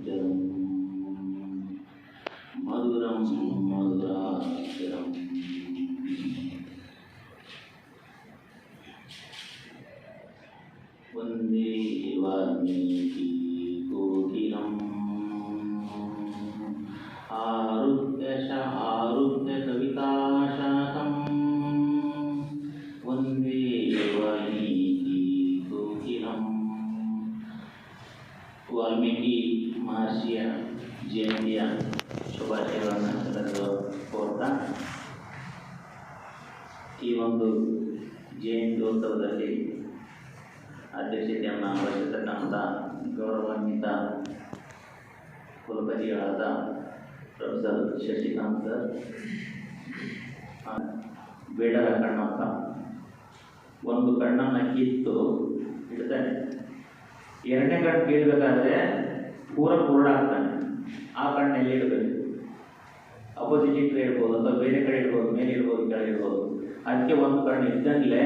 मधुराक्षरं मधुरं मधुराक्षरम्। वंदे वाल्मीकि। ಗೌರವಾನ್ವಿತ ಕುಲಪತಿಗಳಾದ professor Shashikant sir ಬೇಡರ ಕಣ್ಣಪ್ಪ. ಒಂದು ಕಣ್ಣನ್ನು ಕಿತ್ತು ಇಡ್ತಾನೆ. ಎರಡನೇ ಕಣ್ಣು ಕೀಳಬೇಕಾದ್ರೆ ಪೂರ ಪೂರ್ಣ ಆಗ್ತಾನೆ. ಆ ಕಣ್ಣಲ್ಲಿ ಇಡಬೇಕು? ಅಪೋಸಿಟ್ ಇಟ್ಟರೆ ಇಡ್ಬೋದು ಅಥವಾ ಬೇರೆ ಕಡೆ ಇಡ್ಬೋದು, ಮೇಲೆ ಇಡ್ಬೋದು, ಕೆಳಗೆ ಇಡ್ಬೋದು. ಅದಕ್ಕೆ ಒಂದು ಕಣ್ಣು ಇದ್ದಂಗಲೇ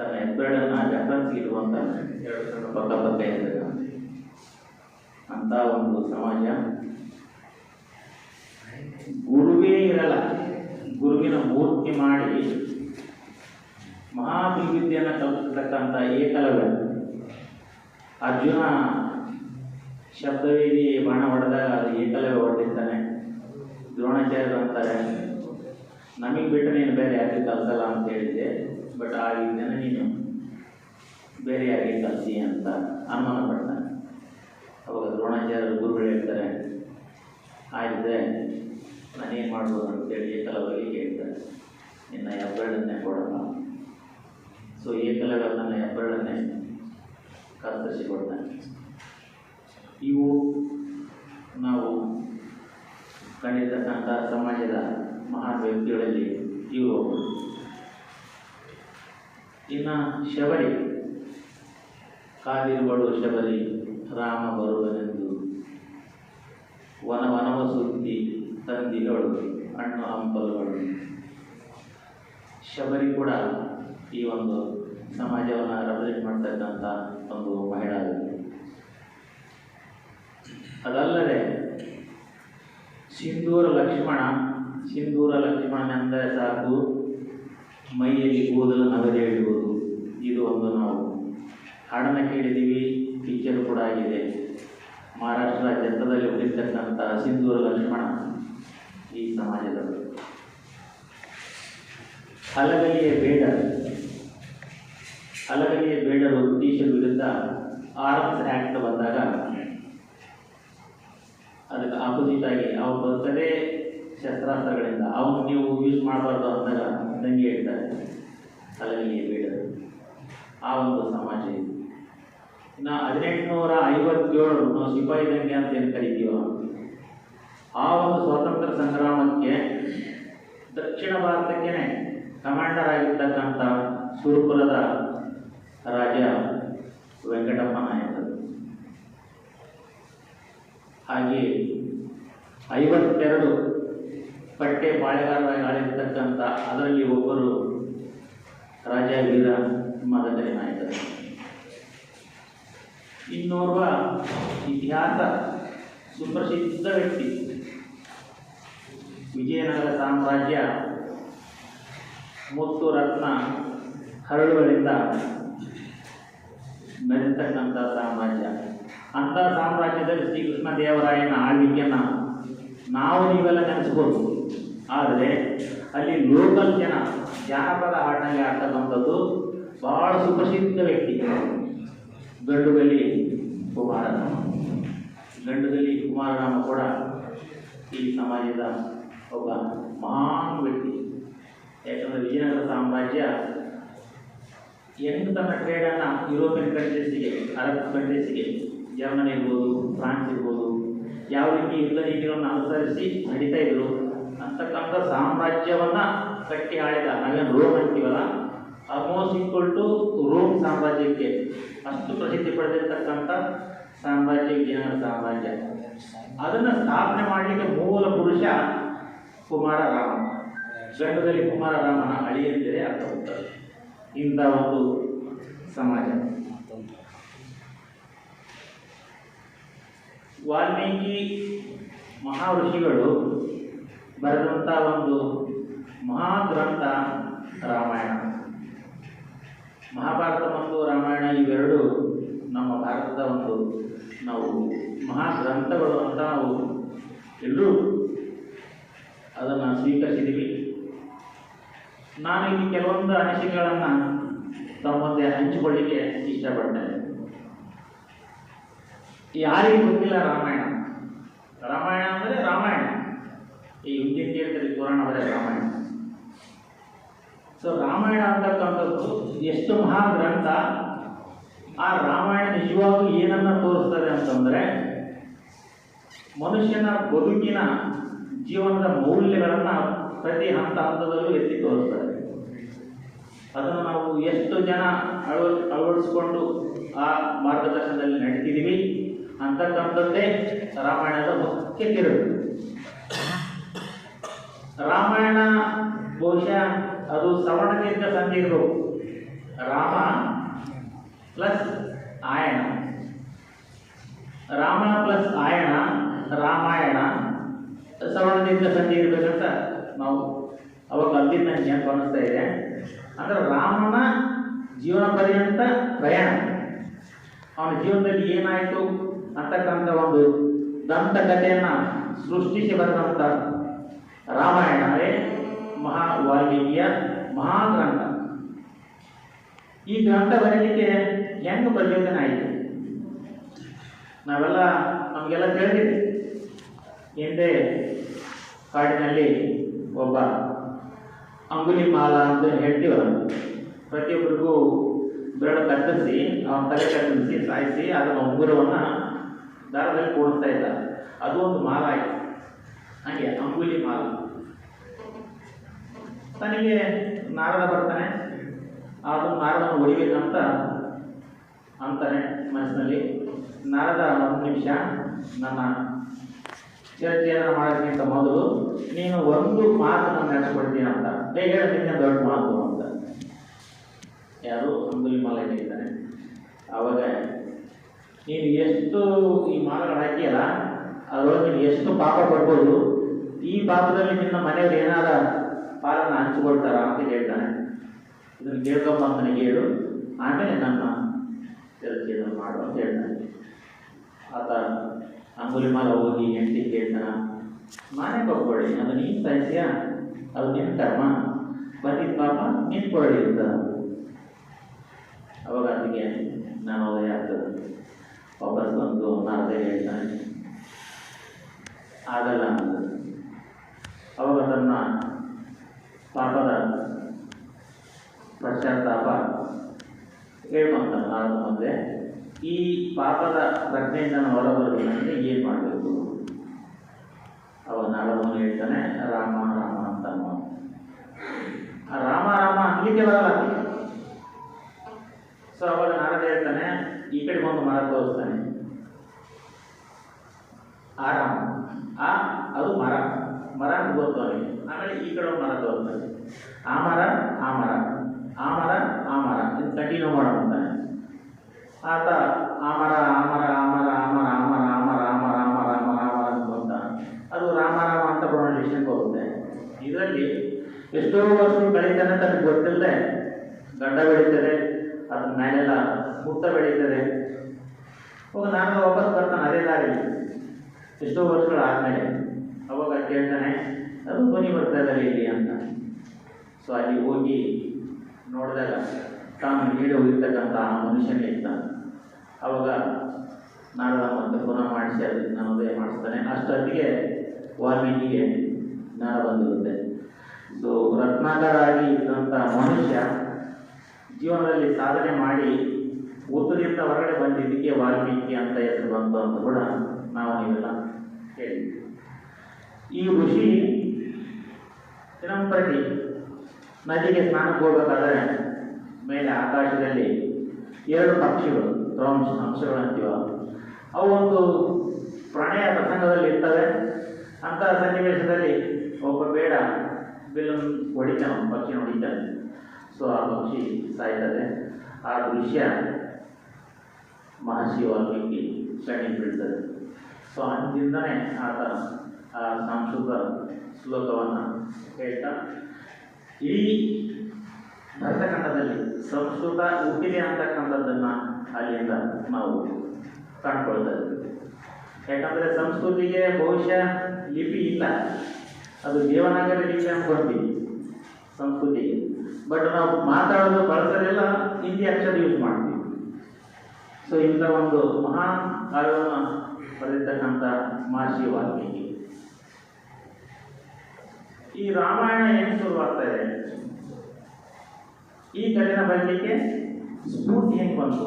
ತನ್ನ ಹೆಬ್ಬೆರಳನ್ನು ರೆಫರೆನ್ಸ್ ಕಣ್ಣು ಪಕ್ಕ ಪಕ್ಕ ಇರಬೇಕು ಅಂತ ಒಂದು ಸಮಾಜ. ಗುರುವೇ ಇರಲ್ಲ. ಗುರುವಿನ ಮೂರ್ತಿ ಮಾಡಿ ಮಹಾಭಿವೃದ್ಧಿಯನ್ನು ಕಲ್ಪಿಸತಕ್ಕಂಥ ಏಕಲವ್ಯ. ಅರ್ಜುನ ಶಬ್ದವೇದಿ ಬಾಣ ಹೊಡೆದಾಗ ಅದು ಏಕಲವ್ಯ ಹೊಡೆದಿರ್ತಾನೆ ದ್ರೋಣಾಚಾರ್ಯರು ಅಂತಾರೆ. ನಮಗೆ ಬಿಟ್ಟರೆ ನೀನು ಬೇರೆ ಯಾಕೆ ಕಲಿಸಲ್ಲ ಅಂತ ಹೇಳಿದ್ದೆ. ಬಟ್ ಆ ವಿದ್ಯೆನ ನೀನು ಬೇರೆಯಾಗಿ ಕಲ್ತಿ ಅಂತ ಅನುಮಾನ ಪಡ್ತಾನೆ ಅವಾಗ ದ್ರೋಣಾಚಾರ್ಯರು ಗುರುಗಳು ಹೇಳ್ತಾರೆ ಆಯ್ತದೆ ನಾನೇನು ಮಾಡ್ಬೋದು? ಅಂತೇಳಿ ಏಕಲವರಿಗೆ ಹೇಳ್ತಾರೆ ನಿನ್ನ ಹೆಬ್ಬೆರಳನ್ನೇ ಕೊಡಲ್ಲ ಸೊ ಏಕಲವ್ಯ ನನ್ನ ಕತ್ತರಿಸಿ ಕೊಡ್ತಾನೆ ಇವು ನಾವು ಕಂಡಿರ್ತಕ್ಕಂಥ ಸಮಾಜದ ಮಹಾನ್ ವ್ಯಕ್ತಿಗಳಲ್ಲಿ ಒಬ್ಬರು. ಇನ್ನು ಶಬರಿ. ಕಾದಿರುವಳು ಶಬರಿ, ರಾಮ ಬರುವನೆಂದು. ವನ ವನವ ಸುದ್ದಿ ತಂದಿಗಳು, ಹಣ್ಣು ಹಂಪಲುಗಳು. ಶಬರಿ ಕೂಡ ಈ ಒಂದು ಸಮಾಜವನ್ನು ರೆಪ್ರೆಸೆಂಟ್ ಮಾಡ್ತಕ್ಕಂಥ ಒಂದು ಮಹಿಳಾ ಅದಲ್ಲದೆ, ಸಿಂಧೂರ ಲಕ್ಷ್ಮಣ, ಸಿಂಧೂರ ಲಕ್ಷ್ಮಣನೆಂದರೆ ಸಾಕು. ಮೈಯಲ್ಲಿ ಕೂದಲು ನಗದೆ ಇಡುವುದು. ಇದು ಒಂದು ನಾವು ಹಾಡನ್ನು ಕೇಳಿದ್ದೀವಿ, ಪಿಕ್ಚರ್ ಕೂಡ ಆಗಿದೆ. ಮಹಾರಾಷ್ಟ್ರ ಜನಪದದಲ್ಲಿ ಹುಟ್ಟಿರ್ತಕ್ಕಂಥ ಸಿಂಧೂರ ಲಕ್ಷ್ಮಣ ಈ ಸಮಾಜದ ಹಲಗಲಿಯ ಬೇಡ. ಹಲಗಲಿಯ ಬೇಡ ಬ್ರಿಟಿಷರ ವಿರುದ್ಧ ಆರ್ಮ್ಸ್ ಆ್ಯಕ್ಟ್ ಬಂದಾಗ ಅದಕ್ಕೆ ಆಪೋಸಿಟ್ ಆಗಿ ಅವ್ರು ಬರ್ತದೆ ಶಸ್ತ್ರಾಸ್ತ್ರಗಳಿಂದ. ಅವನು ನೀವು ಯೂಸ್ ಮಾಡಬಾರ್ದು ಅಂದಾಗ ದಂಗೆ ಹೇಳ್ತಾರೆ ಹಲಗಲಿಯ ಬೇಡರು ಆ ಒಂದು ಸಮಾಜ ಇದು. ಇನ್ನು ಹದಿನೆಂಟುನೂರ ಐವತ್ತೇಳು ನಾವು ಸಿಪಾಯಿ ದಂಗೆ ಅಂತ ಏನು ಕರಿತೀವೋ? ಆ ಒಂದು ಸ್ವಾತಂತ್ರ್ಯ ಸಂಗ್ರಾಮಕ್ಕೆ ದಕ್ಷಿಣ ಭಾರತಕ್ಕೆ ಕಮಾಂಡರ್ ಆಗಿರ್ತಕ್ಕಂಥ ಸುರಪುರದ ರಾಜ ವೆಂಕಟಪ್ಪ ನಾಯಕರು ಹಾಗೆ ಐವತ್ತೆರಡು ಪಟ್ಟೆ ಬಾಳೆಗಾರರಾಗಿ ಆಳಿರ್ತಕ್ಕಂಥ ಅದರಲ್ಲಿ ಒಬ್ಬರು ರಾಜ ವೀರ ಮದಕರಿ ನಾಯಕರು. ಇನ್ನೋರ್ವ ಇತಿಹಾಸ ಸುಪ್ರಸಿದ್ಧ ವ್ಯಕ್ತಿ. ವಿಜಯನಗರ ಸಾಮ್ರಾಜ್ಯ ಮುತ್ತು ರತ್ನ ಹರಳುಗಳಿಂದ ಮೆರೆತಕ್ಕಂಥ ಸಾಮ್ರಾಜ್ಯ. ಅಂಥ ಸಾಮ್ರಾಜ್ಯದಲ್ಲಿ ಶ್ರೀಕೃಷ್ಣ ದೇವರಾಯನ ಆಳ್ವಿಕೆಯನ್ನು ನಾವು ನೀವೆಲ್ಲ ನೆನೆಸ್ಬೋದು. ಆದರೆ ಅಲ್ಲಿ ಲೋಕಲ್ ಜನ ಜಾನಪದ ಹಾಡಿನಲ್ಲಿ ಆಡ್ತಕ್ಕಂಥದ್ದು ಬಹಳ ಸುಪ್ರಸಿದ್ಧ ವ್ಯಕ್ತಿ. ಗಂಡುಗಲಿ ಕುಮಾರರಾಮ ಗಂಡುಗಲಿ ಕುಮಾರರಾಮ ಕೂಡ ಈ ಸಮಾಜದ ಒಬ್ಬ ಮಹಾನ್ ವ್ಯಕ್ತಿ. ಯಾಕಂದರೆ ವಿಜಯನಗರ ಸಾಮ್ರಾಜ್ಯ ಹೆಂಗೆ ತನ್ನ ಟ್ರೇಡನ್ನು ಯುರೋಪಿಯನ್ ಕಂಟ್ರೀಸಿಗೆ, ಅರಬ್ ಕಂಟ್ರೀಸಿಗೆ ಜರ್ಮನಿ ಇರ್ಬೋದು ಫ್ರಾನ್ಸ್ ಇರ್ಬೋದು, ಯಾವ ರೀತಿ ಯುದ್ಧ ನೀತಿಗಳನ್ನು ಅನುಸರಿಸಿ ನಡೀತಾ ಇದ್ರು ಅಂತಕ್ಕಂಥ ಸಾಮ್ರಾಜ್ಯವನ್ನು ಕಟ್ಟಿ ಆಳಿದ ನಾವೇನು ರೋಮ್ ಅಂತೀವಲ್ಲ? ಆಲ್ಮೋಸ್ಟ್ ಈಕ್ವಲ್ ಟು ರೋಮ್ ಸಾಮ್ರಾಜ್ಯಕ್ಕೆ. ಅಷ್ಟು ಪ್ರಸಿದ್ಧಿ ಪಡೆದಿರ್ತಕ್ಕಂಥ ಸಾಮ್ರಾಜ್ಯ ವಿಜಯನಗರ ಸಾಮ್ರಾಜ್ಯ. ಅದನ್ನು ಸ್ಥಾಪನೆ ಮಾಡಲಿಕ್ಕೆ ಮೂಲ ಪುರುಷ ಕುಮಾರರಾಮ ಗಂಡದಲ್ಲಿ ಕುಮಾರರಾಮನ ಅಂತ ಹೋಗ್ತಾರೆ ಇಂಥ ಒಂದು ಸಮಾಜ. ವಾಲ್ಮೀಕಿ ಮಹಾಋಷಿಗಳು ಬರೆದಂಥ ಒಂದು ಮಹಾಗ್ರಂಥ ರಾಮಾಯಣ. ಮಹಾಭಾರತ ಮತ್ತು ರಾಮಾಯಣ ಇವೆರಡು ನಮ್ಮ ಭಾರತದ ಒಂದು ನಾವು ಮಹಾಗ್ರಂಥಗಳು ಅಂತ ನಾವು ಎಲ್ಲರೂ ಅದನ್ನು ಸ್ವೀಕರಿಸಿದ್ದೀವಿ. ನಾನು ಇಲ್ಲಿ ಕೆಲವೊಂದು ಅನಿಸಿಕೆಗಳನ್ನು ತಮ್ಮೊಂದೆ ಮುಂದೆ ಹಂಚಿಕೊಳ್ಳಿಕ್ಕೆ ಇಷ್ಟಪಡ್ತೇನೆ. ಯಾರಿಗೂ ಗೊತ್ತಿಲ್ಲ ರಾಮಾಯಣ. ರಾಮಾಯಣ ಅಂದರೆ ರಾಮಾಯಣ. ಈ ಹಿಂದಿನ ತೀರ್ಥದಲ್ಲಿ ಪುರಾಣ ಅಂದರೆ ರಾಮಾಯಣ. ಸೊ ರಾಮಾಯಣ ಅಂತಕ್ಕಂಥದ್ದು ಎಷ್ಟು ಮಹಾ ಗ್ರಂಥ, ಆ ರಾಮಾಯಣ ನಿಜವಾಗೂ ಏನನ್ನ ತೋರಿಸ್ತದೆ ಅಂತಂದರೆ, ಮನುಷ್ಯನ ಬದುಕಿನ ಜೀವನದ ಮೌಲ್ಯಗಳನ್ನು ಪ್ರತಿ ಹಂತ ಹಂತದಲ್ಲೂ ಎತ್ತಿ ತೋರಿಸ್ತದೆ. ಅದನ್ನು ನಾವು ಎಷ್ಟು ಜನ ಅಳವ ಅಳವಡಿಸ್ಕೊಂಡು ಆ ಮಾರ್ಗದರ್ಶನದಲ್ಲಿ ನಡೀತಿದ್ದೀವಿ ಅಂತಕ್ಕಂಥದ್ದೇ ರಾಮಾಯಣದ ಮುಖ್ಯ ತಿರುಳು. ರಾಮಾಯಣ, ಬಹುಶಃ ಅದು ಸವರ್ಣದಿಂದ ಸಂದಿರು ರಾಮ ಪ್ಲಸ್ ಆಯಣ. ರಾಮ ಪ್ಲಸ್ ಆಯಣ, ರಾಮಾಯಣ ಸವರ್ಣದಿಂದ ಸಂಧಿ ಇರಬೇಕಂತ ನಾವು ಅವಾಗ ಅಲ್ಲಿಂದ ನನಗೆ ನೆನಪು ಅನ್ನಿಸ್ತಾ ಇದೆ. ಅಂದರೆ ರಾಮನ ಜೀವನ ಪರ್ಯಂತ ಪ್ರಯಾಣ. ಅವನ ಜೀವನದಲ್ಲಿ ಏನಾಯಿತು ಅಂತಕ್ಕಂಥ ಒಂದು ದಂತಕಥೆಯನ್ನು ಸೃಷ್ಟಿಸಿ ಬರೆದಂಥ ರಾಮಾಯಣವೇ ಮಹಾ ಮಹಾಗ್ರಂಥ. ಈ ಗ್ರಂಥ ಬರೀಲಿಕ್ಕೆ ಹೆಂಗೆ ಪ್ರಚೋದನೆ ಆಯಿತು ನಾವೆಲ್ಲ ನಮಗೆಲ್ಲ ತಿಳಿದಿದೆ. ಹಿಂದೆ ಕಾಡಿನಲ್ಲಿ ಒಬ್ಬ ಅಂಗುಲಿ ಮಾಲ ಅಂತ ಹೇಳ್ತೀವ ಪ್ರತಿಯೊಬ್ಬರಿಗೂ ಬೆರಳು ಕತ್ತರಿಸಿ, ಅವನ ತಲೆ ಕತ್ತರಿಸಿ, ಸಾಯಿಸಿ ಅದರ ಉಂಗುರವನ್ನು ದಾರದಲ್ಲಿ ಕೂಡಿಸ್ತಾ ಇದ್ದ. ಅದು ಒಂದು ಮಾಲ ಆಯಿತು. ಹಾಗೆ ಅಂಗುಲಿ ಮಾಲ. ತನಗೆ ನಾರದ ಬರ್ತಾನೆ. ಅದು ನಾರದನ್ನು ಹೊಡಿಬೇಕಂತ ಅಂತಾನೆ ಮನಸ್ಸಿನಲ್ಲಿ. ನಾರದ ಒಂದು ನಿಮಿಷ, ನನ್ನ ಚರ್ಚೆಯನ್ನು ಮಾಡೋದಕ್ಕಿಂತ ಮೊದಲು ನೀನು ಒಂದು ಮಾತನ್ನು ನಡೆಸ್ಕೊಡ್ತೀನಿ ಅಂತ. ಹೇಗೆ ನಿನ್ನ ದೊಡ್ಡ ಮಾತು ಅಂತ. ಯಾರು? ಅಂಗುಲಿ ಮಾಲ ಹೇಳಿದ್ದಾನೆ ಆವಾಗ ನೀನು ಎಷ್ಟು ಈ ಮಾಲಗಳು ಹಾಕಿಯಲ್ಲ, ಅದರೊಳಗೆ ನೀನು ಎಷ್ಟು ಪಾಪ ಪಡ್ಬೋದು, ಈ ಪಾಪದಲ್ಲಿ ನಿನ್ನ ಮನೆಯಲ್ಲಿ ಏನಾರ ಪಾಲನ್ನು ಹಂಚಿಕೊಳ್ತಾರ ಅಂತ ಹೇಳ್ತಾನೆ. ಇದನ್ನು ಕೇಳ್ಕೊಂಬ ಅಂತ ಹೇಳು. ಆಮೇಲೆ ನನ್ನ ಚರ್ಚೆಯನ್ನು ಮಾಡು ಅಂತ ಹೇಳ್ತಾನೆ. ಆತ ಅಂಗುಲಿಮಾಲ ಹೋಗಿ ಹೆಂಡತಿ ಕೇಳ್ತಾನ ನಾನೇ ಕೊಟ್ಕೊಳ್ಳಿ ಅದು ನೀನು ಸಹಿಸ್ಯ ಅದು ನಿನ್ನ ಕರ್ಮ. ಬಂದಿದ್ದ ಪಾಪ ನಿಂತ್ಕೊಳ್ಳಿ ಅಂತ. ಅವಾಗ ಅದಕ್ಕೆ ನಾನು ಉದಯ ಆಗ್ತದೆ. ವಾಪಸ್ ಬಂದು ನಾರದೇ ಹೇಳ್ತಾನೆ. ಆಗಲ್ಲ ಅಂತ ಅವಾಗ ತನ್ನ ಪಾಪದ ಪಶ್ಚಾತ್ತಾಪ. ಹೇಳ್ಕೊಂತಾನೆ ನಾರದ ಮುಂದೆ. ಈ ಪಾಪದ ಪ್ರಜ್ಞೆಯಿಂದ ನಾನು ಹೊರಬರಬೇಕಂದ್ರೆ ಏನು ಮಾಡಬೇಕು? ಅವಾಗ ನಾರದವನು ಹೇಳ್ತಾನೆ, ರಾಮ ರಾಮ ಅಂತ ರಾಮ ರಾಮ ಅನ್ಲಿಕ್ಕೆ ಬರಲ್ಲ ಸೊ ಅವಾಗ ನಾರದ ಹೇಳ್ತಾನೆ, ಈ ಕಡೆ ಬಂದು ಮರ ತೋರಿಸ್ತಾನೆ. ಆ ರಾಮ. ಆ, ಅದು ಮರ. ಮರ ಅಂತ ಗೊತ್ತು ಆಮೇಲೆ ಈ ಕಡೆ ಮರ ತೋರಿಸ್ತಾನೆ ಆ ಮರ ಆ ಮರ ಆ ಮರ ಆ ಮರ ಇದು ಕಂಟಿನ್ಯೂ ಮಾಡೋಂತಾನೆ ಆತ ಆ ಮರ ಆ ಮರ ಆ ಮರ ಆ ಮರ ಆ ಮರ ಆ ಮರ ಆ ಅಂತ ಬಂತ ಅದು ರಾಮ ರಾಮ ಅಂತ ಪ್ರೊನೌನ್ಸಿಯೇಷನ್ ಹೋಗುತ್ತೆ ಇದರಲ್ಲಿ ಎಷ್ಟೋ ವರ್ಷ ಬೆಳೀತಾನೆ ತನಗೆ ಗೊತ್ತಿಲ್ಲದೆ ಗಡ್ಡ ಬೆಳೀತದೆ ಅದ್ರ ಮೇಲೆಲ್ಲ ಮುಕ್ತ ಬೆಳೀತಾರೆ ಹೋಗ ನಾನು ವಾಪಸ್ ಬರ್ತಾನೆ ಅದೇ ದಾರಿ ಎಷ್ಟೋ ವರ್ಷಗಳಾದ್ಮೇಲೆ ಅವಾಗ ಕೇಳ್ತಾನೆ, ಅದು ಧ್ವನಿ ಬರ್ತಾ ಇಲ್ಲಿ ಅಂತ. ಸೊ ಅಲ್ಲಿ ಹೋಗಿ ನೋಡಿದಾಗ ತಾನು ಹೇಳಿ ಹೋಗಿರ್ತಕ್ಕಂಥ ಆ ಮನುಷ್ಯನೇ ಇದ್ದ ಅವಾಗ ನಾಡದ ಮತ್ತೆ ಪುನಃ ಮಾಡಿಸಿ ಅದಕ್ಕೆ ನಾನು ಉದಯ ಮಾಡಿಸ್ತಾನೆ. ಅಷ್ಟೊತ್ತಿಗೆ ವಾಲ್ಮೀಕಿಗೆ ಜ್ಞಾನ ಬಂದಿರುತ್ತೆ. ಸೊ ರತ್ನಾಕರ ಆಗಿ ಇದ್ದಂಥ ಮನುಷ್ಯ ಜೀವನದಲ್ಲಿ ಸಾಧನೆ ಮಾಡಿ ಉತ್ತದಿಂದ ಹೊರಗಡೆ ಬಂದಿದ್ದಕ್ಕೆ ವಾಲ್ಮೀಕಿ ಅಂತ ಹೆಸರು ಬಂತು ಅಂತ ಕೂಡ ನಾವು ಇವೆಲ್ಲ ಹೇಳಿದ್ವಿ ಈ ಋಷಿ ದಿನಂಪ್ರತಿ ನದಿಗೆ ಸ್ನಾನಕ್ಕೆ ಹೋಗಬೇಕಾದ್ರೆ ಮೇಲೆ ಆಕಾಶದಲ್ಲಿ ಎರಡು ಪಕ್ಷಿಗಳು ದ್ರೋಂಶ ಅಂಶಗಳು ಅಂತೀವ, ಅವು ಒಂದು ಪ್ರಣಯ ಪ್ರಸಂಗದಲ್ಲಿ ಇರ್ತವೆ. ಅಂತಹ ಸನ್ನಿವೇಶದಲ್ಲಿ ಒಬ್ಬ ಬೇಡ ಬಿಲ್ಲು ಹೊಡಿತಾನೆ ಪಕ್ಷಿ ಹೊಡಿತಾನೆ. ಸೊ ಆ ಪಕ್ಷಿ ಸಾಯ್ತದೆ. ಆ ದೃಶ್ಯ ಮಹರ್ಷಿ ವಾಲ್ಮೀಕಿ ಕಣ್ಣಿಗೆ ಬೀಳ್ತದೆ. ಸೊ ಅಂದಿಂದನೇ ಆತ ಸಂಸ್ಕೃತ ಶ್ಲೋಕವನ್ನು ಹೇಳ್ತಾ. ಈ ಭರತಖಂಡದಲ್ಲಿ ಸಂಸ್ಕೃತ ಹುಟ್ಟಿದೆ ಅಂತಕ್ಕಂಥದ್ದನ್ನು ಅಲ್ಲಿಂದ ನಾವು ಕಂಡುಕೊಳ್ತಾ ಇದ್ದೀವಿ. ಯಾಕಂದರೆ ಸಂಸ್ಕೃತಿಗೆ ಬಹುಶಃ ಲಿಪಿ ಇಲ್ಲ. ಅದು ದೇವನಾಗರಿ ಲಿಪಿ ಅಂತ ಕೊಡ್ತೀವಿ ಸಂಸ್ಕೃತಿಗೆ. ಬಟ್ ನಾವು ಮಾತಾಡೋದು ಬಳಸೋದೆಲ್ಲ ಹಿಂದಿ ಅಕ್ಷರ ಯೂಸ್ ಮಾಡ್ತೀವಿ. ಸೊ ಇಂಥ ಒಂದು ಮಹಾನ್ ಕಾವ್ಯವನ್ನು ಬರೆದಿರ್ತಕ್ಕಂಥ ಮಹರ್ಷಿ ವಾಲ್ಮೀಕಿ. ಈ ರಾಮಾಯಣ ಏನು ಶುರುವಾಗ್ತಾ ಇದೆ? ಈ ಕಥೆನ ಬರಲಿಕ್ಕೆ ಸ್ಫೂರ್ತಿ ಹೆಂಗೆ ಬಂತು?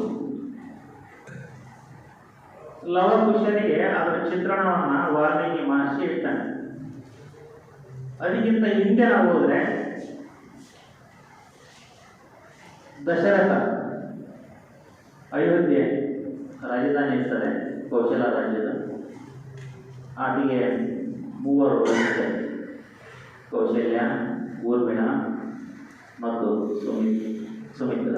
ಲವಕುಶನಿಗೆ ಅದರ ಚಿತ್ರಣವನ್ನ ವಾಲ್ಮೀಕಿ ಮಹರ್ಷಿ ಇಟ್ಟಾನೆ ಅದಕ್ಕಿಂತ ಹಿಂದೆ ನಾವು ಹೋದ್ರೆ ದಶರಥ ಅಯೋಧ್ಯೆ ರಾಜಧಾನಿ ಇರ್ತದೆ, ಕೌಶಲ ರಾಜ್ಯದ. ಆಕೆಗೆ ಮೂವರು ಇರ್ತಾರೆ ಕೌಶಲ್ಯ ಊರ್ಮಿಣ ಮತ್ತು ಸುಮಿತ್ ಸುಮಿತ್ರ.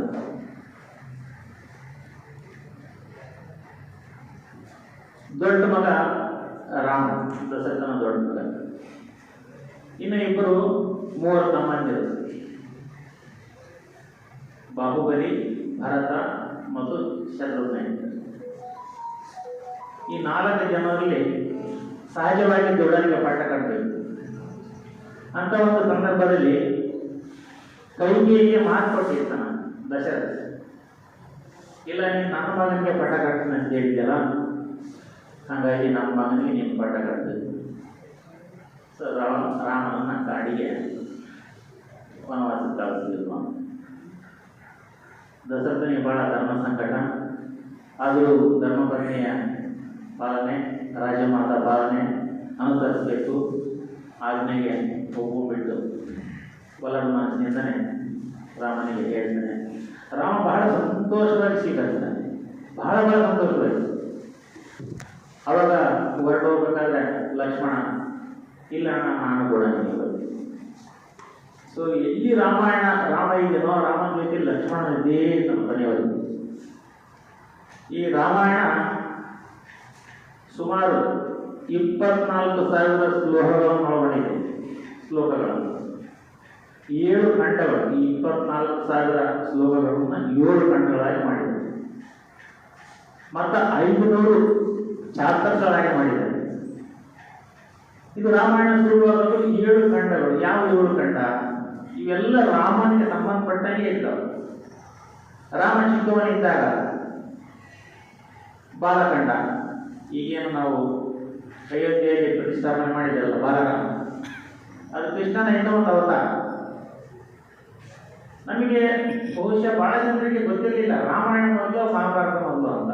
ದೊಡ್ಡ ಮಗ ರಾಮ ದಶರಥನ ದೊಡ್ಡ ಮಗ. ಇನ್ನು ಇಬ್ಬರು ಮೂವರು ತಮ್ಮಂದಿರು. ಬಾಹುಬಲಿ, ಭರತ ಮತ್ತು ಶತ್ರುಘ್ನ ಈ ನಾಲ್ಕು ಜನರಲ್ಲಿ ಸಹಜವಾಗಿ ದೊಡ್ಡನಿಗೆ ಪಾಠ ಕಟ್ಟಬೇಕು ಅಂತ ಒಂದು ಸಂದರ್ಭದಲ್ಲಿ ಕೈಕೇಯಿಗೆ ಮಾತು ಕೊಟ್ಟಿರ್ತಾನ ದಶರಥ. ಇಲ್ಲ, ನೀನು ನನ್ನ ಮಗನಿಗೆ ಪಟ್ಟ ಕಟ್ತೀನಿ ಅಂತ ಹೇಳಿದ್ಯಲ್ಲ? ಹಾಗಾಗಿ ನಮ್ಮ ಮಗನಿಗೆ ನೀನು ಪಟ್ಟ ಕಟ್ಟಬೇಕು ಸೊ ರಾಮ, ರಾಮನನ್ನ ಕಾಡಿಗೆ ವನವಾಸಕ್ಕೆ ಕಳಿಸಿದ್ರು. ದಶರಥನಿಗೆ ಬಹಳ ಧರ್ಮ ಸಂಕಟ. ಆದರೂ ಧರ್ಮಪತ್ನಿಯ ಪಾಲನೆ, ರಾಜಮಾತಾ ಪಾಲನೆ ಅನುಸರಿಸಬೇಕು. ಆಜ್ಞೆಗೆ ಒಪ್ಪಿಬಿಟ್ಟು ಒಲದ ಮನಸ್ಸಿನಿಂದನೇ ರಾಮನಿಗೆ ಹೇಳ್ತಾನೆ. ರಾಮ ಬಹಳ ಸಂತೋಷವಾಗಿ ಸ್ವೀಕರಿಸ್ತಾನೆ. ಬಹಳ ಬಹಳ ಸಂತೋಷವಾಗಿ. ಅವಾಗ ಹೊರಟೋಗ್ಬೇಕಾದ್ರೆ ಲಕ್ಷ್ಮಣ, ಇಲ್ಲ ನಾನು ಕೂಡ ಸೊ ಎಲ್ಲಿ ರಾಮಾಯಣ, ರಾಮ ಇದೆಯೋ ರಾಮನ ಜೊತೆ ಲಕ್ಷ್ಮಣ ಇದೇ ನಮ್ಮ ಈ ರಾಮಾಯಣ ಸುಮಾರು ಇಪ್ಪತ್ನಾಲ್ಕು ಸಾವಿರ ಶ್ಲೋಕಗಳನ್ನು ಒಳಗೊಂಡಿದೆ ಶ್ಲೋಕಗಳನ್ನು. ಏಳು ಖಂಡಗಳು, ಈ ಇಪ್ಪತ್ನಾಲ್ಕು ಸಾವಿರ ಶ್ಲೋಕಗಳನ್ನು ಏಳು ಖಂಡಗಳಾಗಿ ಮಾಡಿದ್ದಾರೆ ಮತ್ತು ಐದುನೂರು ಚಾಪ್ಟರ್ಗಳಾಗಿ ಮಾಡಿದ್ದಾರೆ ಇದು ರಾಮಾಯಣ ಶುರುವಾಗಲು ಏಳು ಖಂಡಗಳು. ಯಾವ ಏಳು ಖಂಡ? ಇವೆಲ್ಲ ರಾಮನಿಗೆ ಸಂಬಂಧಪಟ್ಟಂಗೆ ಇದ್ದವು. ರಾಮ ಚಿಕ್ಕವನಿದ್ದಾಗ ಬಾಲಖಂಡ. ಈಗೇನು ನಾವು ಅಯೋಧ್ಯೆಯಲ್ಲಿ ಪ್ರತಿಷ್ಠಾಪನೆ ಮಾಡಿದ್ದಲ್ಲ ಬಾಲರಾಮ ಅದು ಕೃಷ್ಣನ ಇನ್ನೂ ಒಂದು ಅವತಾರ ನಮಗೆ ಬಹುಶಃ ಬಹಳ ಜನರಿಗೆ ಗೊತ್ತಿರಲಿಲ್ಲ, ರಾಮಾಯಣ ಒಂದು ಮಹಾಭಾರತ ಒಂದು ಅಂತ.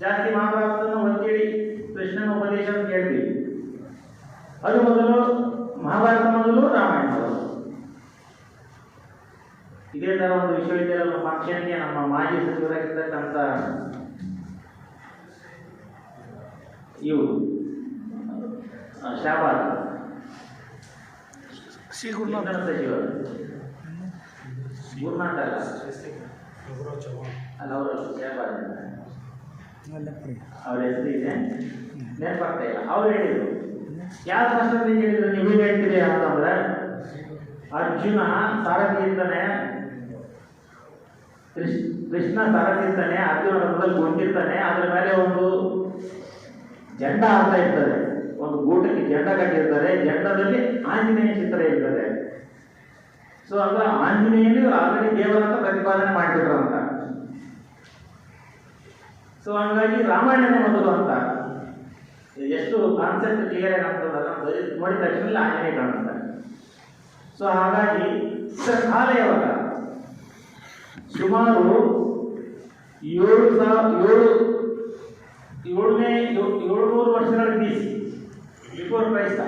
ಜಾಸ್ತಿ ಮಹಾಭಾರತನ ಒತ್ತೇಳಿ ಕೃಷ್ಣನ ಉಪದೇಶ ಅಂತ ಕೇಳ್ತೀವಿ. ಅದು ಮೊದಲು ಮಹಾಭಾರತ ಮೊದಲು ರಾಮಾಯಣ ಮೊದಲು. ಇದೇ ತರ ಒಂದು ವಿಶ್ವವಿದ್ಯಾಲಯ ಫಂಕ್ಷನ್ಗೆ ನಮ್ಮ ಮಾಜಿ ಸಚಿವರಾಗಿರ್ತಕ್ಕಂಥ ಇವರು. ಶಾಬಾದ್. ಶ್ರೀ ಗುರುನಾಥ ಸಚಿವರು. ಗುರುನಾಥ ಅಲ್ಲ? ಅಲ್ಲ ಅವರು ಶಾಬಾದ್. ಅವ್ರ ಹೆಸರು ಇದೆ. ನೆನಪಾಗ್ತಾ ಇಲ್ಲ. ಅವ್ರು ಹೇಳಿದ್ರು. ಯಾವ ಹೇಳಿದ್ರು? ನೀವು ಹೇಳ್ತೀರಿ ಅಂತಂದ್ರೆ ಅರ್ಜುನ ಸಾರಥಿ ಇರ್ತಾನೆ ಕೃಷ್ಣ ಕೃಷ್ಣ ಸಾರಥಿ ಇರ್ತಾನೆ ಅರ್ಜುನ ರಥದಲ್ಲಿ ಕುಂತಿರ್ತಾನೆ ಅದ್ರ ಮೇಲೆ ಒಂದು ಜಂಡ ಅಂತ ಇರ್ತದೆ. ಒಂದು ಗೂಟಕ್ಕೆ ಜಂಡ ಕಟ್ಟಿರ್ತಾರೆ. ಜಂಡದಲ್ಲಿ ಆಂಜನೇಯ ಚಿತ್ರ ಇರ್ತದೆ. ಸೊ ಅದ ಆಂಜನೇಯನು ಆಲ್ರೆಡಿ ದೇವರಂತ ಪ್ರತಿಪಾದನೆ ಮಾಡಿಬಿಟ್ರು ಅಂತ. ಸೊ ಹಂಗಾಗಿ ರಾಮಾಯಣನೇ ಮೊದಲು ಅಂತ. ಎಷ್ಟು ಕಾನ್ಸೆಪ್ಟ್ ಕ್ಲಿಯರ್ ಆಗ್ತದಲ್ಲ ನೋಡಿದ ತಕ್ಷಣ ಆಂಜನೇಯ ಕಾಣುತ್ತೆ. ಸೊ ಹಾಗಾಗಿ ಸಕಾಲಯವಾಗ ಕಾಲ ಸುಮಾರು ಏಳು ಸಾವಿರ, ಏಳು, ಏಳನೇ ಏಳ್ನೂರು ವರ್ಷಗಳ ಬೀಸಿ ಬಿಫೋರ್ ಕ್ರೈಸ್ತ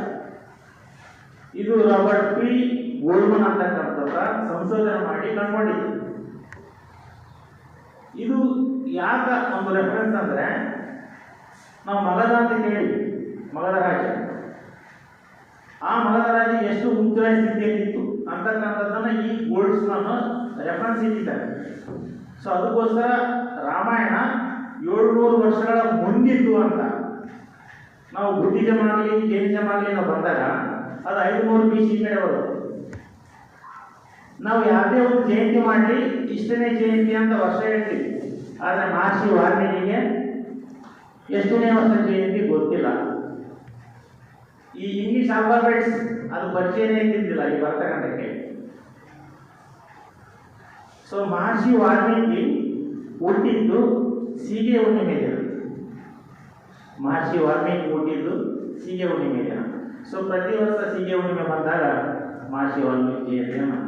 ಇದು ರಾಬರ್ಟ್ ಪಿ ಗೋಲ್ಮನ್ ಅಂತಕ್ಕಂಥದ್ದ ಸಂಶೋಧನೆ ಮಾಡಿ ಕಂಡುಕೊಂಡಿದ್ದು ಇದು ಯಾಕ ಒಂದು ರೆಫರೆನ್ಸ್ ಅಂದ್ರೆ, ನಾವು ಮಗದ ಅಂತ ಕೇಳಿ ಮಗದ ರಾಜ. ಆ ಮಗದ ರಾಜ ಎಷ್ಟು ಉಜ್ವಲ ಸ್ಥಿತಿಯಲ್ಲಿತ್ತು ಅಂತಕ್ಕಂಥದ್ದನ್ನ ಈ ಗೋಲ್ಡ್ಸ್ಮನ್ ರೆಫರೆನ್ಸ್ ಇಟ್ಟಿದ್ದಾರೆ. ಸೊ ಅದಕ್ಕೋಸ್ಕರ ರಾಮಾಯಣ ಏಳ್ನೂರು ವರ್ಷಗಳ ಮುಂದಿತ್ತು ಅಂತ. ನಾವು ಬುದ್ಧಿಸಮ್ ಆಗಲಿ ಜೈನಿಸಮ್ ಆಗಲಿ ನಾವು ಬಂದಾಗ ಅದು ಐದುನೂರು ಬಿ ಸಿ ಕಡೆ ಬರುತ್ತೆ. ನಾವು ಯಾವುದೇ ಒಂದು ಜಯಂತಿ ಮಾಡಲಿ, ಇಷ್ಟನೇ ಜಯಂತಿ ಅಂತ ವರ್ಷ ಹೇಳ್ತೀವಿ ಆದರೆ ಮಹರ್ಷಿ ವಾಲ್ಮೀಕಿಗೆ ಎಷ್ಟನೇ ವರ್ಷ ಜಯಂತಿ ಗೊತ್ತಿಲ್ಲ. ಈ ಇಂಗ್ಲಿಷ್ ಆಲ್ಫಾಬೆಟ್ಸ್ ಅದು ಪರಿಚಯನೇ ಇದ್ದಿದ್ದಿಲ್ಲ ಈ ಭರತಕಂಡಕ್ಕೆ ಸೊ ಮಹರ್ಷಿ ವಾಲ್ಮೀಕಿ ಹುಟ್ಟಿದ್ದು ಸೀಗೆ ಹುಣ್ಣಿಮೆ ದಿನ ಮಹರ್ಷಿ ವಾಲ್ಮೀಕಿ ಹುಟ್ಟಿದ್ದು ಸೀಗೆ ಹುಣ್ಣಿಮೆ ದಿನ ಸೊ ಪ್ರತಿ ವರ್ಷ ಸೀಗೆ ಹುಣ್ಣಿಮೆ ಬಂದಾಗ ಮಹರ್ಷಿ ವಾಲ್ಮೀಕಿ ಜಯಂತಿಯನ್ನು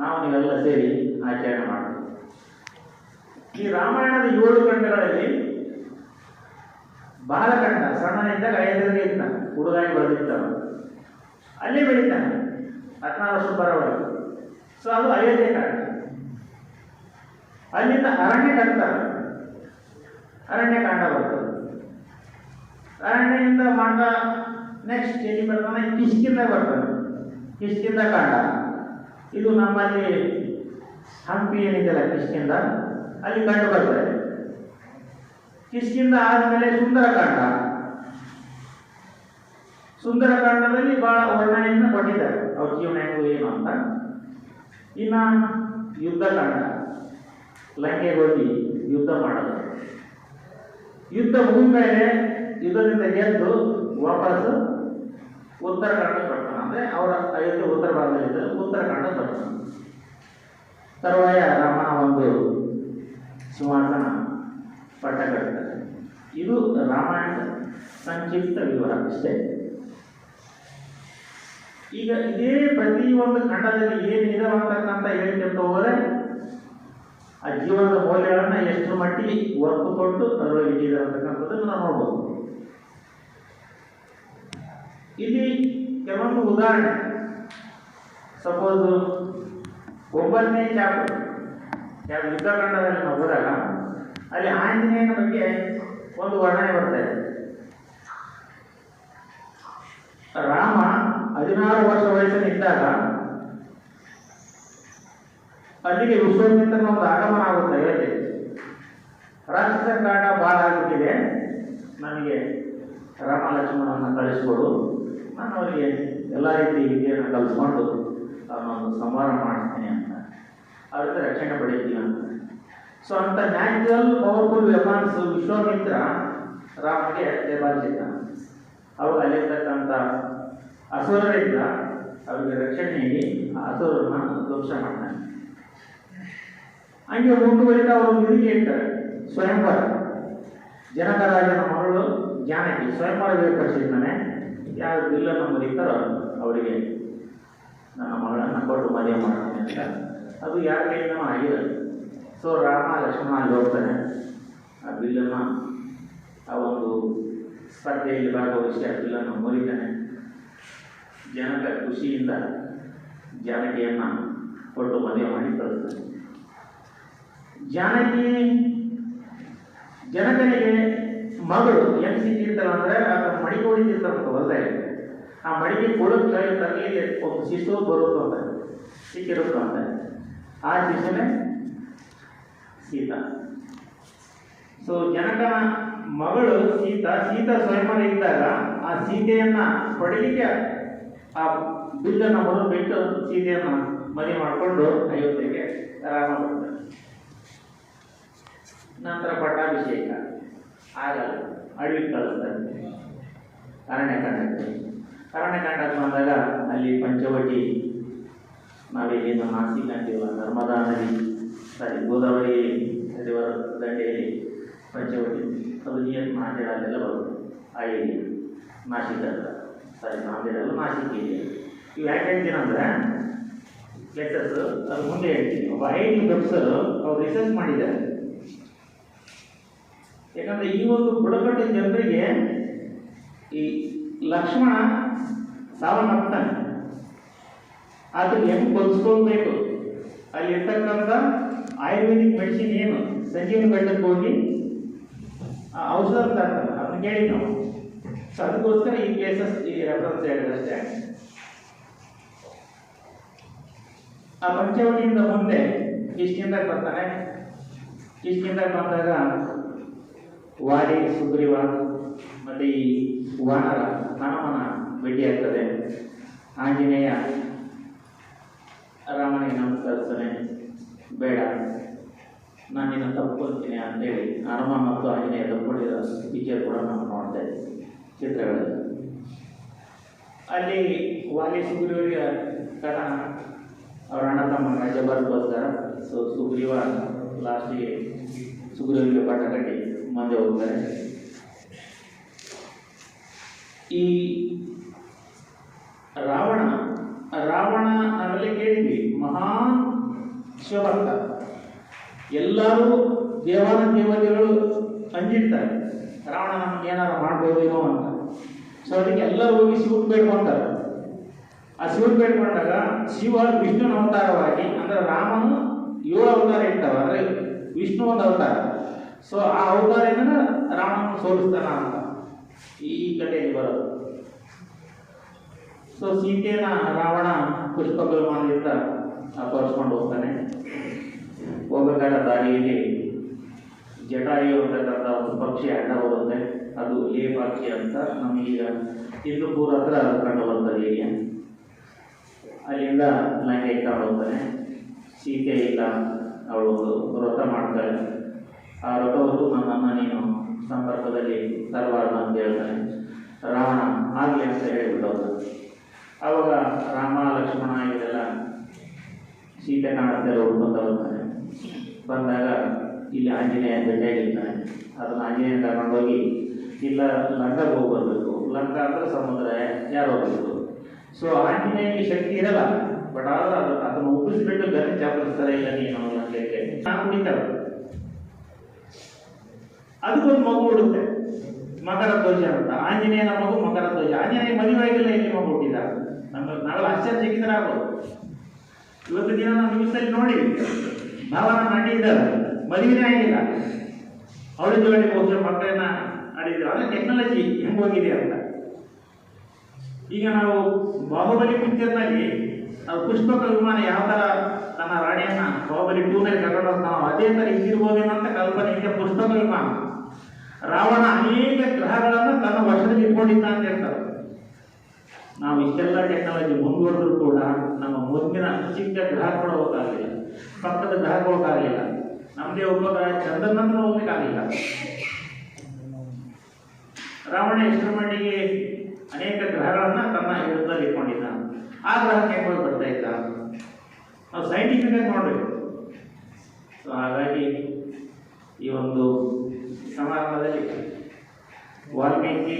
ನಾವು ನೀವೆಲ್ಲ ಸೇರಿ ಆಚರಣೆ ಮಾಡ್ತೀವಿ. ಈ ರಾಮಾಯಣದ ಏಳು ಖಂಡಗಳಲ್ಲಿ ಬಾಲಖಂಡ ಸಣ್ಣನಿದ್ದಾಗ ಐದರಲ್ಲಿ ಇದ್ದ ಹುಡುಗಾಗಿ ಬರೆದಿರ್ತಾನ ಅಲ್ಲೇ ಬೆಳಿತಾನೆ, ಹದಿನಾರು ವರ್ಷ ಬರೋವರೆಗೆ. ಸೊ ಅದು ಅಯೋಧ್ಯೆ ಕಾರಣ ಅಲ್ಲಿಂದ ಅರಣ್ಯ ಕಟ್ತಾರೆ. ಅರಣ್ಯ ಕಾಂಡ ಬರ್ತದೆ. ಅರಣ್ಯದಿಂದ ಮಾಡ ನೆಕ್ಸ್ಟ್ ಎಲ್ಲಿ ಬರ್ತಾನೆ ಕಿಷ್ಕಿಂದ ಬರ್ತಾನೆ ಕಿಷ್ಕಿಂದ ಕಾಂಡ. ಇದು ನಮ್ಮಲ್ಲಿ ಹಂಪಿ ಏನಿದೆಯಲ್ಲ ಕಿಷ್ಕಿಂದ ಅಲ್ಲಿ ಕಂಡು ಬರ್ತದೆ. ಕಿಷ್ಕಿಂದ ಆದಮೇಲೆ ಸುಂದರಕಾಂಡ. ಸುಂದರಕಾಂಡದಲ್ಲಿ ಬಹಳ ವರ್ಣನೆಯನ್ನು ಕೊಟ್ಟಿದ್ದಾರೆ. ಅವ್ರ ಜೀವನ ಏನು ಅಂತ. ಇನ್ನು ಯುದ್ಧಕಾಂಡ ಲಂಕೆಗೆ ಹೋಗಿ ಯುದ್ಧ ಮಾಡೋದು. ಯುದ್ಧ ಮುಗಿದ ಮೇಲೆ ಯುದ್ಧದಿಂದ ಗೆದ್ದು ವಾಪಸ್ ಕನ್ನಡ ಬರ್ತಾನೆ. ಅಂದರೆ ಅವರ ಅಯೋಧ್ಯೆ ಉತ್ತರ ಭಾಗದಲ್ಲಿ ಉತ್ತರ ಕನ್ನಡ ಬರ್ತಾನೆ. ತರುವಾಯ ರಾಮ ಒಂದು ಸಿಂಹಾಸನ ಪಟ್ಟ ಕಟ್ತಾರೆ ಇದು ರಾಮಾಯಣದ ಸಂಕ್ಷಿಪ್ತ ವಿವರ ಅಷ್ಟೇ. ಈಗ ಇದೇ ಪ್ರತಿಯೊಂದು ಖಂಡದಲ್ಲಿ ಏನಿದೆ ಅಂತಕ್ಕಂಥ ಹೇಳ್ಕೊಂತ ಹೋದರೆ ಆ ಜೀವನದ ಮೌಲ್ಯಗಳನ್ನು ಎಷ್ಟು ಮಟ್ಟಿಗೆ ಒತ್ತು ಕೊಟ್ಟು ಅದರೊಳಗೆ ಇಟ್ಟಿದ್ದಾರೆ ಅಂತಕ್ಕಂಥದ್ದನ್ನು ನಾವು ನೋಡ್ಬೋದು. ಇಲ್ಲಿ ಕೆಲವೊಂದು ಉದಾಹರಣೆ. ಸಪೋಸ್ ಒಂಬತ್ತನೇ ಚಾಪ್ಟರ್ ಯಾವ ಯುದ್ಧಕಾಂಡದಲ್ಲಿ ನಾವು ಹೋದಾಗ, ಅಲ್ಲಿ ಆಂಜನೇಯನ ಬಗ್ಗೆ ಒಂದು ವರ್ಣನೆ ಬರ್ತಾ ರಾಮ ಹದಿನಾರು ವರ್ಷ ವಯಸ್ಸಿನಿದ್ದಾಗ ಅಲ್ಲಿಗೆ ವಿಶ್ವಾಮಿತ್ರನ ಒಂದು ಆಗಮನ ಆಗುತ್ತೆ ಹೇಳಿ ರಾಕ್ಷಸ ಕಾಟ ಭಾಳ ಆಗುತ್ತಿದೆ ನನಗೆ ರಾಮ ಲಕ್ಷ್ಮಣನ ಕಳಿಸ್ಕೊಡು. ನಾನು ಅವರಿಗೆ ಎಲ್ಲ ರೀತಿ ವಿದ್ಯೆಯನ್ನು ಕಲಿಸ್ಕೊಂಡು ಒಂದು ಸಂಹಾರ ಮಾಡ್ತೀನಿ ಅಂತ. ಅದಕ್ಕೆ ರಕ್ಷಣೆ ಪಡಿತೀವಿ ಅಂತ. ಸೊ ಅಂತ ನ್ಯಾಚುರಲ್ ಪವರ್ಫುಲ್ ವೆಪನ್ಸ್ ವಿಶ್ವಾಮಿತ್ರ ರಾಮಗೆ ದೇವಾಲಯ ಅವರು ಅಲ್ಲಿರ್ತಕ್ಕಂಥ ಅಸುರರಿಂದ ಅವರಿಗೆ ರಕ್ಷಣೆ ನೀಡಿ ಆ ಅಸುರನ್ನ ಧ್ವಂಸ ಮಾಡ್ತಾನೆ ಹಂಗೆ ಮುಂದುವರಿತ ಅವರು ತಿರುಗಿ ಇರ್ತಾರೆ, ಸ್ವಯಂವರ. ಜನಕರಾಜನ ಮಗಳು ಜಾನಕಿ ಸ್ವಯಂವರ ಏರ್ಪಡಿಸಿದ್ದಾನೆ ಯಾರು ಬಿಲ್ಲನ್ನು ಮುರಿತಾರೋ ಅವರಿಗೆ ನನ್ನ ಮಗಳನ್ನು ಕೊಟ್ಟು ಮದುವೆ ಮಾಡ್ತೀನಿ ಅಂತ. ಅದು ಯಾರ ಕೈಯಿಂದನೂ ಆಗಿದೆ ಸೊ ರಾಮ, ಲಕ್ಷ್ಮಣ ಅಲ್ಲಿ ಹೋಗ್ತಾನೆ ಆ ಬಿಲ್ಲನ್ನು ಆ ಒಂದು ಸ್ಪರ್ಧೆಯಲ್ಲಿ ಭಾಗವಹಿಸಿ ಆ ಬಿಲ್ಲನ್ನು ಮುರಿತಾನೆ. ಜನಕ ಖುಷಿಯಿಂದ ಜಾನಕಿಯನ್ನು ಕೊಟ್ಟು ಮದುವೆ ಮಾಡಿ ಕಳಿಸ್ತಾನೆ ಜಾನಕಿ, ಜನಕನಿಗೆ ಮಗಳು ಹೆಂಗ್ ಸಿಕ್ಕಿರ್ತಾಳೆ ಅಂದ್ರೆ ಆತ ಮಡಿಕೆ ಹೊಡಿತಿರ್ತಾರಂತ ಹೊಲದಲ್ಲಿ ಆ ಮಡಿಕೆ ಕೊಡೋದು ತರಲಿಗೆ ಒಂದು ಶಿಶು ಬರುತ್ತೋ ಅಂತ ಸಿಕ್ಕಿರುತ್ತೋ ಅಂತ ಆ ಶಿಶುನೇ ಸೀತಾ. ಸೊ ಜನಕ ಮಗಳು ಸೀತಾ ಸೀತಾ ಸ್ವಯಂವರ ಇದ್ದಾಗ ಆ ಸೀತೆಯನ್ನ ಪಡೀಲಿಕ್ಕೆ ಆ ಬಿಲ್ಲನ್ನು ಮೊದಲು ಬಿಟ್ಟು ಸೀತೆಯನ್ನ ಮದುವೆ ಮಾಡಿಕೊಂಡು ಅಯೋಧ್ಯೆಗೆ ರಾಮ ಬರ್ತಾರೆ ನಂತರ ಪಟ್ಟಾಭಿಷೇಕ. ಆಗಲ್ಲ ಅಡವಿಗೆ ಕಳಿಸ್ತಾರೆ ಅರಣ್ಯಕಾಂಡಕ್ಕೆ. ಅರಣ್ಯಕಾಂಡಕ್ಕೆ ಬಂದಾಗ ಅಲ್ಲಿ ಪಂಚವಟಿ ನಾವಿಲ್ಲಿಂದ ನಾಸಿಕ್ ಅಂತೀವಲ್ಲ ನರ್ಮದಾ ನದಿ, ಸರಿ ಗೋದಾವರಿ ರಿವರ್ ದಂಡೆಯಲ್ಲಿ ಪಂಚವಟಿ, ಅದು ನೀರು ನಾಂದೇಡ ಅಲ್ಲೆಲ್ಲ ಬರುತ್ತೆ. ಹಳ್ಳಿ ನಾಶಿಕ ಸರಿ ಅಲ್ಲ ನಾಸಿಕ್ ಏರಿಯಾ. ಇವು ಯಾಕೆ ಹೇಳ್ತೀನಿ ಅಂದರೆ ಪ್ಲೇಸಸ್ ಅದು ಮುಂದೆ ಹೇಳ್ತೀನಿ. ಟಿ ಪ್ರೊಫೆಸರು ಅವ್ರು ರಿಸರ್ಚ್ ಮಾಡಿದ್ದಾರೆ. ಯಾಕಂದ್ರೆ ಈ ಒಂದು ಬುಡಕಟ್ಟು ಜನರಿಗೆ ಈ ಲಕ್ಷ್ಮಣ ಸಾವನ್ನಪ್ತಾನೆ ಅದನ್ನು ಹೆಂಗೆ ಬದುಸ್ಕೊಳ್ಬೇಕು? ಅಲ್ಲಿ ಇರ್ತಕ್ಕಂಥ ಆಯುರ್ವೇದಿಕ್ ಮೆಡಿಸಿನ್ ಏನು? ಸಂಜೀವನ ಬೆಟ್ಟಕ್ಕೆ ಹೋಗಿ ಔಷಧ ತರ್ತಾರೆ ಅದನ್ನ ಕೇಳಿ ನಾವು. ಸೊ ಅದಕ್ಕೋಸ್ಕರ ಈ ಪ್ಲೇಸಸ್ ಈ ರೆಫರೆನ್ಸ್ ಹೇಳಿದಷ್ಟೇ ಆ ಪಂಚವಟಿಯಿಂದ ಮುಂದೆ ಕಿಷ್ಕಿಂದಾಗ ಬರ್ತಾನೆ. ಕಿಷ್ಕಿಂದಾಗ ಬಂದಾಗ ವಾಲಿ ಸುಗ್ರೀವ ಮತ್ತೆ ಈ ವಾನರ ಹನುಮನ ಭೇಟಿಯಾಗ್ತದೆ. ಆಂಜನೇಯ ರಾಮನಿಗೆ ನಮಸ್ಕರಿಸ್ತಾನೆ ಬೇಡ. ನಾನು ನಿನ್ನ ತಪ್ಪಿಕೊಳ್ತೀನಿ ಅಂತೇಳಿ ಹನುಮ ಮತ್ತು ಆಂಜನೇಯ ತಪ್ಪಿಕೊಂಡಿರೋ ಪಿಕ್ಚರ್ ಕೂಡ ನಾವು ನೋಡ್ತಾ ಇದ್ದೀವಿ ಚಿತ್ರಗಳಲ್ಲಿ. ಅಲ್ಲಿ ವಾಲಿ ಸುಗ್ರೀವರಿಗೆ ಕಥನ ಅವರ ಅಣ್ಣ ತಮ್ಮ ರಾಜ್ಯ ಬರೋದಕ್ಕೋಸ್ಕರ ಸೊ ಸುಗ್ರೀವ ಲಾಸ್ಟಿಗೆ ಸುಗ್ರೀವರಿಗೆ ಪಟ್ಟ ಕಟ್ಟಿ ಮುಂದೆ ಹೋಗ್ತಾರೆ. ಈ ರಾವಣ ರಾವಣ ನಾವೆಲ್ಲ ಕೇಳಿದ್ವಿ ಮಹಾನ್ ಶಿವಭಕ್ತ ಎಲ್ಲರೂ ದೇವಾನ ದೇವತೆಗಳು ಅಂಜಿರ್ತಾರೆ ರಾವಣ ನಮ್ಗೆ ಏನಾರು ಮಾಡ್ಬೋದೇನೋ ಅಂತ. ಸೊ ಅದಕ್ಕೆ ಎಲ್ಲರೂ ಹೋಗಿ ಶಿವನ್ ಬೇಡ್ಕೊಂತಾರೆ ಆ ಶಿವನ್ ಬೇಡ್ಕೊಂಡಾಗ ಶಿವ ವಿಷ್ಣುನ ಅವತಾರವಾಗಿ, ಅಂದ್ರೆ ರಾಮನು ಏಳು ಅವತಾರ ಇರ್ತಾವ, ಅಂದ್ರೆ ವಿಷ್ಣು ಒಂದು ಅವತಾರ. ಸೊ ಆ ಅವತಾರದಿಂದ ರಾಮನ ಸೋಲಿಸ್ತಾನ ಅಂತ ಈ ಕಡೆಯಲ್ಲಿ ಬರೋದು. ಸೊ ಸೀತೆಯನ್ನ ರಾವಣ ಪುಷ್ಪ ವಿಮಾನದಿಂದ ಅಪಹರಿಸ್ಕೊಂಡು ಹೋಗ್ತಾನೆ. ಹೋಗಬೇಕಾದ ದಾರಿಯಲ್ಲಿ ಜಟಾಯು ಅಂತಕ್ಕಂಥ ಒಂದು ಪಕ್ಷಿ ಅಡ್ಡ ಬರುತ್ತೆ ಅದು ಲೇಪಾಕ್ಷಿ ಅಂತ ನಮಗೀಗ ಹಿಂದೂಪುರ ಹತ್ರ ಅದು ಕಂಡು ಬರ್ತದೆ ಈಗ ಅಲ್ಲಿಂದ ಲಂಕೆ ಹೋಗ್ತಾನೆ. ಸೀತೆ ಇಲ್ಲ ಅವಳು ಒಂದು ವ್ರತ ಮಾಡ್ತಾಳೆ. ಆ ವ್ರತವನ್ನು ನನ್ನನ್ನು ನೀನು ಸಂಪರ್ಕದಲ್ಲಿ ತರಬಾರ್ದು ಅಂತ ಹೇಳ್ತಾನೆ ರಾವಣ ಆಗಲಿ ಅಂತ ಹೋಗ್ತಾನೆ ಆವಾಗ ರಾಮ, ಲಕ್ಷ್ಮಣ ಇವರೆಲ್ಲ ಸೀತೆ ಕಾಣುತ್ತೆ ಹುಡ್ಕೊಂತ ಬರ್ತಾನೆ ಬಂದಾಗ ಇಲ್ಲಿ ಆಂಜನೇಯ ಭೇಟಿಯಾಗಿರ್ತಾನೆ ಅದನ್ನು ಆಂಜನೇಯ ತಗೊಂಡೋಗಿ ಇಲ್ಲ, ಲಂಕಾಗೆ ಹೋಗಿ ಬರಬೇಕು ಲಂಕಾ ಅಂದ್ರೆ ಸಮುದ್ರ, ಯಾರು ಹೋಗ್ಬೇಕು ಸೊ ಆಂಜನೇಯನಿಗೆ ಶಕ್ತಿ ಇರಲ್ಲ. ಬಟ್ ಆದ್ರೆ ಅದು ಅದನ್ನು ಉಪ್ಪಿಸ್ಬಿಟ್ಟು ಗತಿ ಚಾಪಿಸ್ತಾರೆ ಇಲ್ಲ ನೀನು ಲಂಕೆಗೆ ನಾನು ಕುಡಿತಾರೆ ಅದಕ್ಕೊಂದು ಮಗು ಹುಡುತ್ತೆ ಮಕರ ಧ್ವಜ ಅಂತ. ಆಂಜನೇಯನ ಮಗು ಮಕರ ಧ್ವಜ ಆಂಜನೇಯ ಮದುವೆ ಆಗಿಲ್ಲ ಇಲ್ಲಿ ಮಗು ಹುಟ್ಟಿದ. ನಮ್ಮ ನಾವೆಲ್ಲ ಆಶ್ಚರ್ಯಚಕಿತರಾಗೋದು. ಇವತ್ತು ದಿನ ನಾವು ನ್ಯೂಸಲ್ಲಿ ನೋಡಿ ಭಾವನ ಮಾಡಿದ್ದಾರೆ ಮದುವೆನೇ ಆಗಿಲ್ಲ. ಅವಳ ಜೋಡಿ ಬಹುಶಃ ಮಕ್ಕಳನ್ನ ಆಡಿದ್ರು ಅದೇ ಟೆಕ್ನಾಲಜಿ ಹೆಂಗೋಗಿದೆ ಅಂತ. ಈಗ ನಾವು ಬಾಹುಬಲಿ ಪಿಕ್ಚರ್ನಲ್ಲಿ ನಾವು ಪುಷ್ಪಕ ವಿಮಾನ ಯಾವ ಥರ ತನ್ನ ರಾಣಿಯನ್ನ ಬಾಹುಬಲಿ ಟೂನಲ್ಲಿ ಕರ್ಕೊಂಡು ಹೋಗ್ತಾನೋ, ಅದೇ ಥರ ಇದ್ದಿರ್ಬೋದೇನೋ ಅಂತ ಕಲ್ಪನೆ ಇದೆ ಪುಷ್ಪಕ ವಿಮಾನ. ರಾವಣ ಅನೇಕ ಗ್ರಹಗಳನ್ನು ತನ್ನ ವಶದಲ್ಲಿ ಇಟ್ಕೊಂಡಿದ್ದ ಅಂತ ಹೇಳ್ತಾರೆ ನಾವು ಇಷ್ಟೆಲ್ಲ ಟೆಕ್ನಾಲಜಿ ಮುಂದುವರೆದ್ರು ಕೂಡ ನಮ್ಮ ಮುಂದಿನ ಚಿಕ್ಕ ಗ್ರಹಗಳು ಹೋಗಕ್ಕಾಗಲಿಲ್ಲ. ಪಕ್ಕದ ಗ್ರಹಕ್ಕೆ ಹೋಗಕ್ಕಾಗಲಿಲ್ಲ. ನಮ್ಮದೇ ಉಪಗ್ರಹ ಚಂದ್ರನಂತರ ಹೋಗ್ಲಿಕ್ಕಾಗಲಿಲ್ಲ ರಾವಣ ಎಷ್ಟರ ಮಟ್ಟಿಗೆ ಅನೇಕ ಗ್ರಹಗಳನ್ನ ತನ್ನ ವಿರುದ್ಧದಲ್ಲಿ ಇಟ್ಕೊಂಡಿದ್ದ ಆ ಗ್ರಹಕ್ಕೆ ಹೆಂಗ್ ಬರ್ತಾ ಇದ್ದ? ನಾವು ಸೈಂಟಿಫಿಕ್ ಆಗಿ ನೋಡ್ಬೇಕು. ಸೊ ಹಾಗಾಗಿ ಈ ಒಂದು ಸಮಾರಂಭದಲ್ಲಿ ವಾಲ್ಮೀಕಿ